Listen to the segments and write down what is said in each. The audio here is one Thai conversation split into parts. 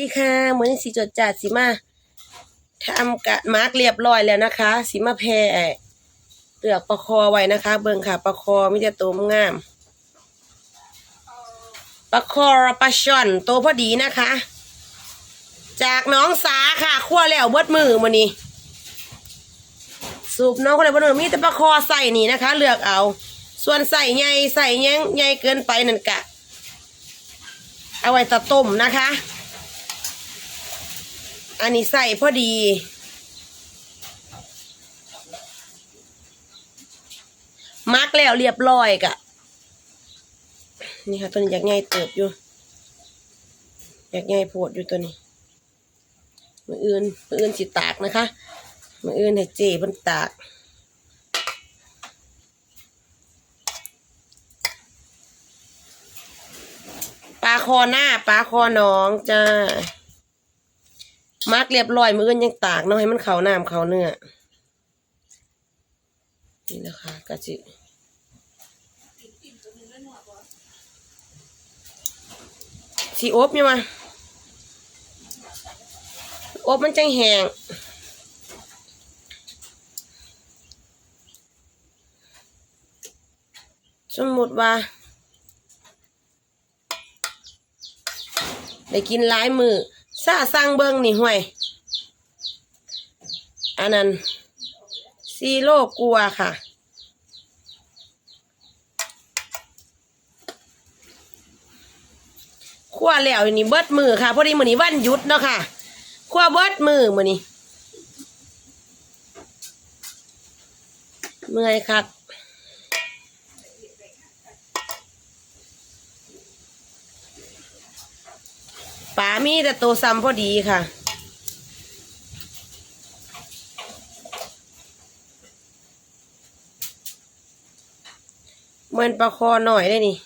ดีค่ะเหมือนสีจดจัดสีมาทำกะมาร์กเรียบร้อยแล้วนะคะสีมาแพรเปลือกปลาคอไว้นะคะ เบิ่งค่ะปลาคอมิจะโตมงามปลาคอปลาช่อนโตพอดีนะคะ จากน้องสาค่ะคั่วแล้วเบิดมือมานี่สูบน้องคนไหนบนมือมีแต่ปลาคอใส่นี่นะคะ เลือกเอา ส่วนใส่ใหญ่ใส่ยังใหญ่เกินไปนั่นกะ เอาไว้ตะต้มนะคะ อันนี้ใส่พอดี มักแล้วเรียบร้อยกะ นี่ค่ะตัวนี้อยากใหญ่เติบอยู่ อยากใหญ่โพดอยู่ตัวนี้ มืออื่น มืออื่นสิตากนะคะ มืออื่นให้เจเพิ่นตากปลาคอหน้าปลาคอน้องจ้า มาร์กเรียบร้อยมืออนยังตากเนาะให้มันเขาน้ำเขาเนื้อนี่นะคะกะจิสีอบยังมาอบมันจังแหงสมมติว่า ได้กินหลายมือ ซาสั่งเบิงนี่ห่วย อันนั้นซีโร่กลัวค่ะ ขั้วแล้วนี่เบิดมือค่ะ พอดีมือนี้วันหยุดเนาะค่ะขั้วเบิดมือมือนี้เมื่อยคักปลา มีแต่ตัวซ้ำพอดีค่ะ เหมือนปลาคอหน่อยได้นี่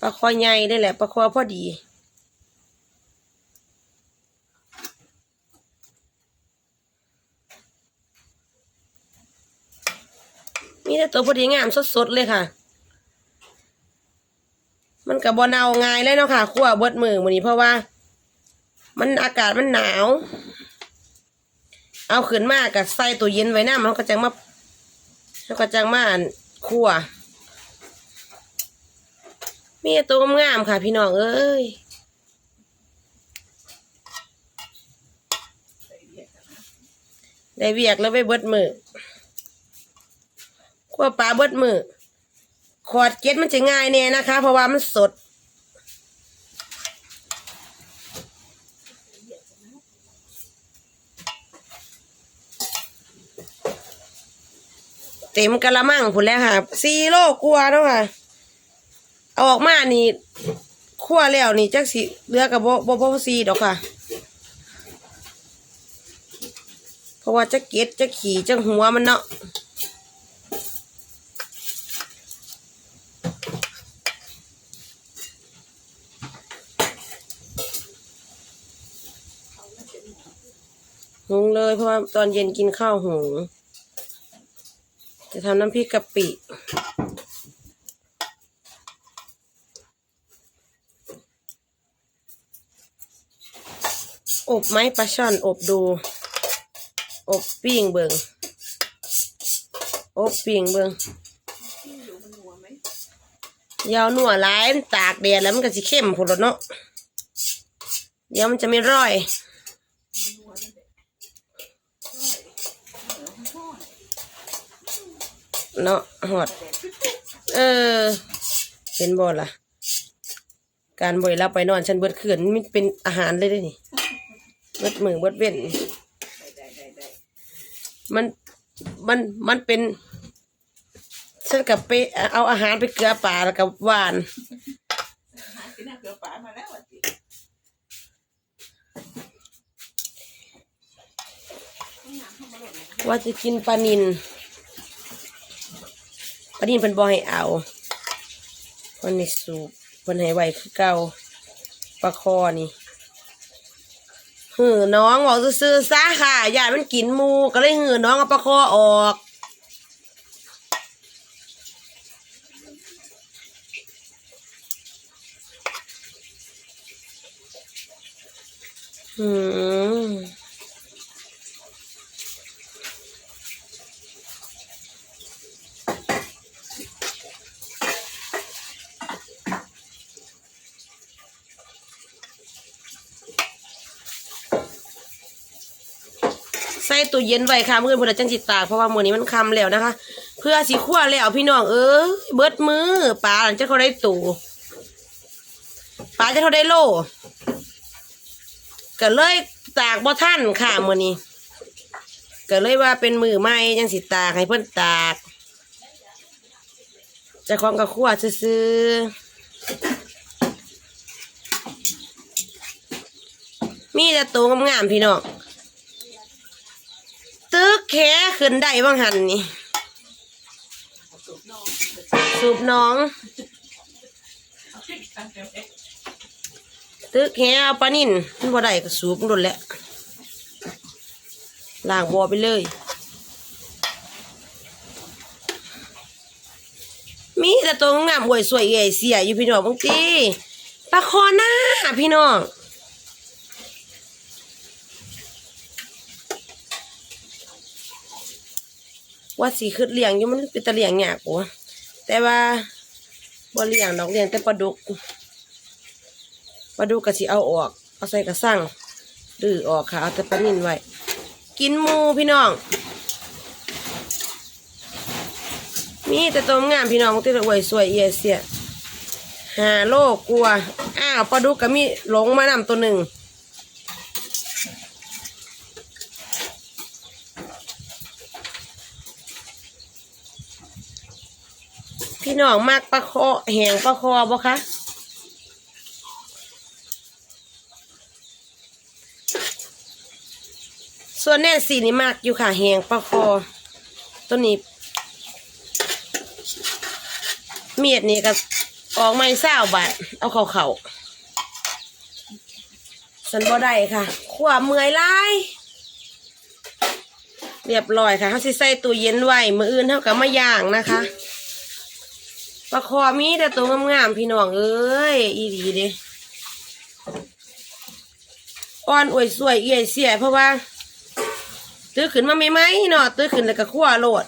ปลาคอใหญ่ได้แหละปลาคอพอดีมีแต่ตัวพอดีงามสดๆเลยค่ะ มันกับบอเนาง่ายเลยเนาะค่ะคั่วเบิดมือมือนี้เพราะว่า มันอากาศมันหนาว เอาขึ้นมากกับใส่ตัวเย็นไว้น้ำมันก็จะมามันก็จะมาคั่วมีตัวงามๆค่ะ พี่น้องเอ้ยได้เวียกแล้วไปเบิดมือคั่วปลาเบิดมือ ขอดเก็ดมันจะง่ายแน่นะคะ เพราะว่ามันสด เต็มกะละมังผุนแล้วค่ะสี่โลกลัวาเนาะค่ะ เอาออกมานี่คั่วแล้วนี่จักสิเลือกับบ่บ่บ่ซีดอกค่ะ เพราะว่าจะเก็ดจะขี่จะหัวมันเนาะ หุงเลย เพราะว่าตอนเย็นกินข้าวหุง จะทำน้ำพริกกะปิอบไหมปลาช่อนอบดู อบปิ้งเบิงอบปิ้งเบิงยาวหนัวหลายตากแดดแล้วมันก็สิเข้มผุดเนาะเดี๋ยวมันจะไม่ร่อย เนาะหอด เออเป็นบ่ล่ะ การบ่อยรับไปนอนฉันเบิดเขื่อนมันเป็นอาหารเลยได้นี่เบิดมือเบิดเว้นมันมันมันเป็นฉันกับไปเอาอาหารไปเกลือป่าแล้วกับหวานกินน้ำเกลือป่ามาแล้วอะจิว่าจะกินปลานิน ปลานินเป็นบ่ให้เอาคนนี้สูบคนให้ไวคือเก่าปลาคอนี่หือน้องบอกซื้อซะค่ะยายมันกินมูก็เลยหือน้องเอาปลาคอออกหอืมใส่ ตู้เย็นไว้ค่ะเมื้อเพิ่นจังสิตตากเพราะว่ามื้อนี้มันค่ำแล้วนะคะ เพื่อสิคั่วแล้วพี่น้องเอ้ยเบิดมือปลาจะเขาได้ตู่ปลาจะเขาได้โลก็เลยตากบ่ท่านค่ะมื้อนี้ก็เลยว่าเป็นมือใหม่จังสิตากให้เพิ่อนตากจะของกระคั่วซื้อมีแต่ตัวงามๆพี่น้อง แขขึ้นได้บ้างหันนี่สูบน้องสูบน้องเอาขึ้นกันเดี๋ยวเอ๊ะตึกแหเอาปลานิ่นมันบ่ได้ก็สูบมันโดนแหละล้างบ่อไปเลย มีแต่ตัวงามหวยสวยเอ๋ยเสียอยู่พี่น้องบางทีปลาคอหน้าพี่น้อง ว่าสีขึ้นเลี้ยงอยู่มันเป็นตะเลี้ยงยากปะแต่ว่าบ่เลี้ยงดอกเลี้ยงแต่ปลาดุกปลาดุกกะสิเอาออกเอาใส่กระสั่งดื้อออกค่ะเอาแต่ปลานิ่นไว้ กินหมูพี่น้อง มีแต่ตัวงามพี่น้องมันติดไว้สวยเอียเสียหาโลกกลัว อ้าวปลาดุกก็มีหลงมานำตัวหนึ่ง พี่น้องมากปลาคอแหงปลาคอบ่คะส่วนแน่สีนี่มากอยู่ค่ะแหงปลาคอตัวนี้ เมียดนี่ก็ออกไม่เศร้าบาทเอาเขาเขาสันบ่ได้ค่ะ ขวาเมื่อยไล่เรียบร้อยค่ะเขาสิใส่ตู้เย็นไว้มืออื่นเท่ากับมาย่างนะคะ ปลาคอมีแต่ตัวงามๆพี่น้องเอ้ยอีดีเด้อ่อนอวยสวยเอี่ยเสียเพราะว่า ตื้อขึ้นมาไม่ไหมเนาะตื้อขึ้นแล้วก็คั่วโลด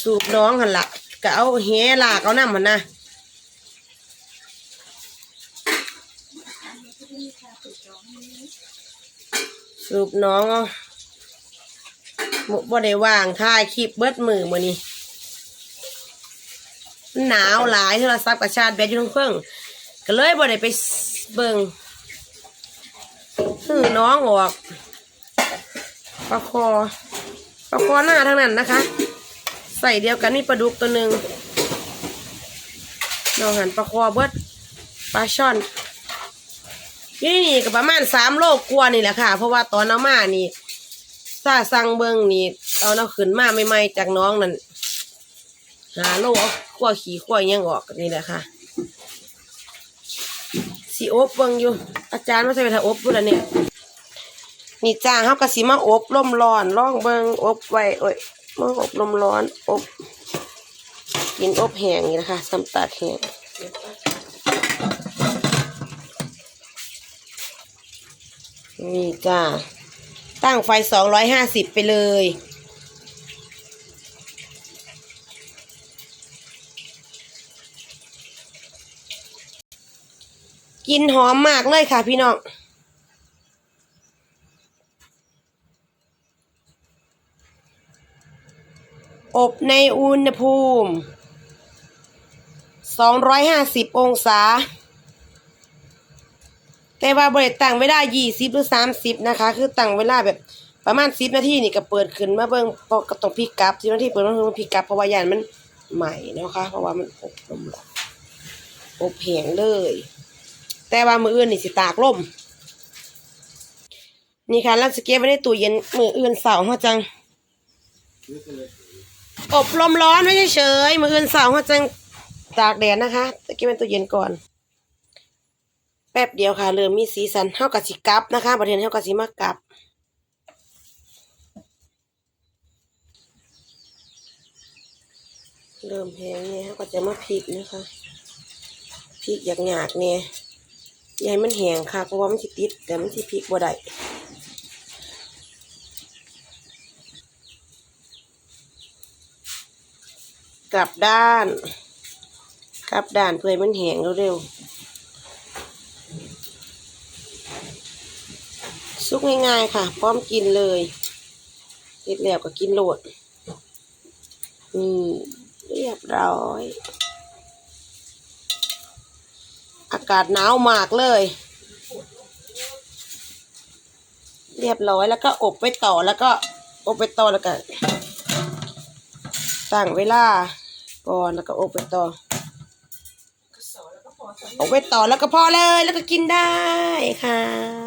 สูบน้องหันละก็เอาแหลากเอาน้ำมันนะสูบน้องเอาบ่ได้ว่างถ่ายคลิปเบิดมือมือนี้ หนาวหลายโทรศัพท์กับชาติแบตอยู่ทั้งเครื่องก็เลยบ่ได้ไปเบิ่งหือน้องออกปลาคอปลาคอหน้าทั้งนั้นนะคะ ใส่เดียวกันนี่ปลาดุกตัวหนึ่งน้องหันปลาคอเบิดปลาช่อนนี่นี่ก็ประมาณสามโลกกว่านี่แหละค่ะ เพราะว่าตอนเอามานี่ซาสั่งเบิงนี่เอาเอาขึ้นมาใหม่ๆจากน้องนั่น หาโลเอาขั้วขี่ขั้วอิหยังออกนี่แหละค่ะสีอบเบิงอยู่ อาจารย์มาใส่ไปถ้าอบพูดแล้วเนี่ยนี่จ้าเฮากะสิมาอบลมร้อนล่องเบิงอบไว้โอ้ยมาอบลมร้อนอบกินอบแห้งนี่นะคะซ้ำตากแห้งนี่จ้า ตั้งไฟสองร้อยห้าสิบไปเลย กินหอมมากเลยค่ะพี่น้องอบในอุณหภูมิ 250 องศา แต่ว่าบริตั้งเวลา 20 หรือ 30 นะคะ คือตั้งเวลาแบบประมาณ 10 นาทีนี่ก็เปิดขึ้นมาเบิ่งเพระต้งพิกับ10นาทีเปิดมาเพิ่งพิกับเพราะว่ายานมันใหม่นะคะ เพราะว่ามันอบลมร้อนอบแห้งเลย แต่ว่ามืออื่นนี่สิตากลมนี่ค่ะแล้วสเก็ตไว้ในตู้เย็นมืออื่นเสาร์เขาจัง อบลมร้อนไม่เฉยมืออื่นเสาร์เขาจังตากแดดนะคะตะกี้เป็นตู้เย็นก่อน แป๊บเดียวค่ะเริ่มมีสีสันเท่ากับสีกลับนะคะประเด็นเท่ากับสีมากลับเริ่มแห้งเนี่ยเขาก็จะมาพริกนะคะพริกหยากๆเนี่ย อย่าให้มันแห้งค่ะเพราะว่ามันสิติด แต่มันสิพริกบ่ได้กลับด้านกลับด้านเพื่อมันแห้งเร็วๆซุกง่ายๆค่ะ พร้อมกินเลยเสร็จแล้วก็กินโหลดนี่เรียบร้อย อากาศหนาวมากเลย เรียบร้อยแล้วก็อบไปต่อแล้วก็อบไปต่อแล้วก็ตั้งเวลาก่อนแล้วก็อบไปต่อก็สอนแล้วก็พอสอนอบไปต่อแล้วก็พอเลยแล้วก็กินได้ค่ะ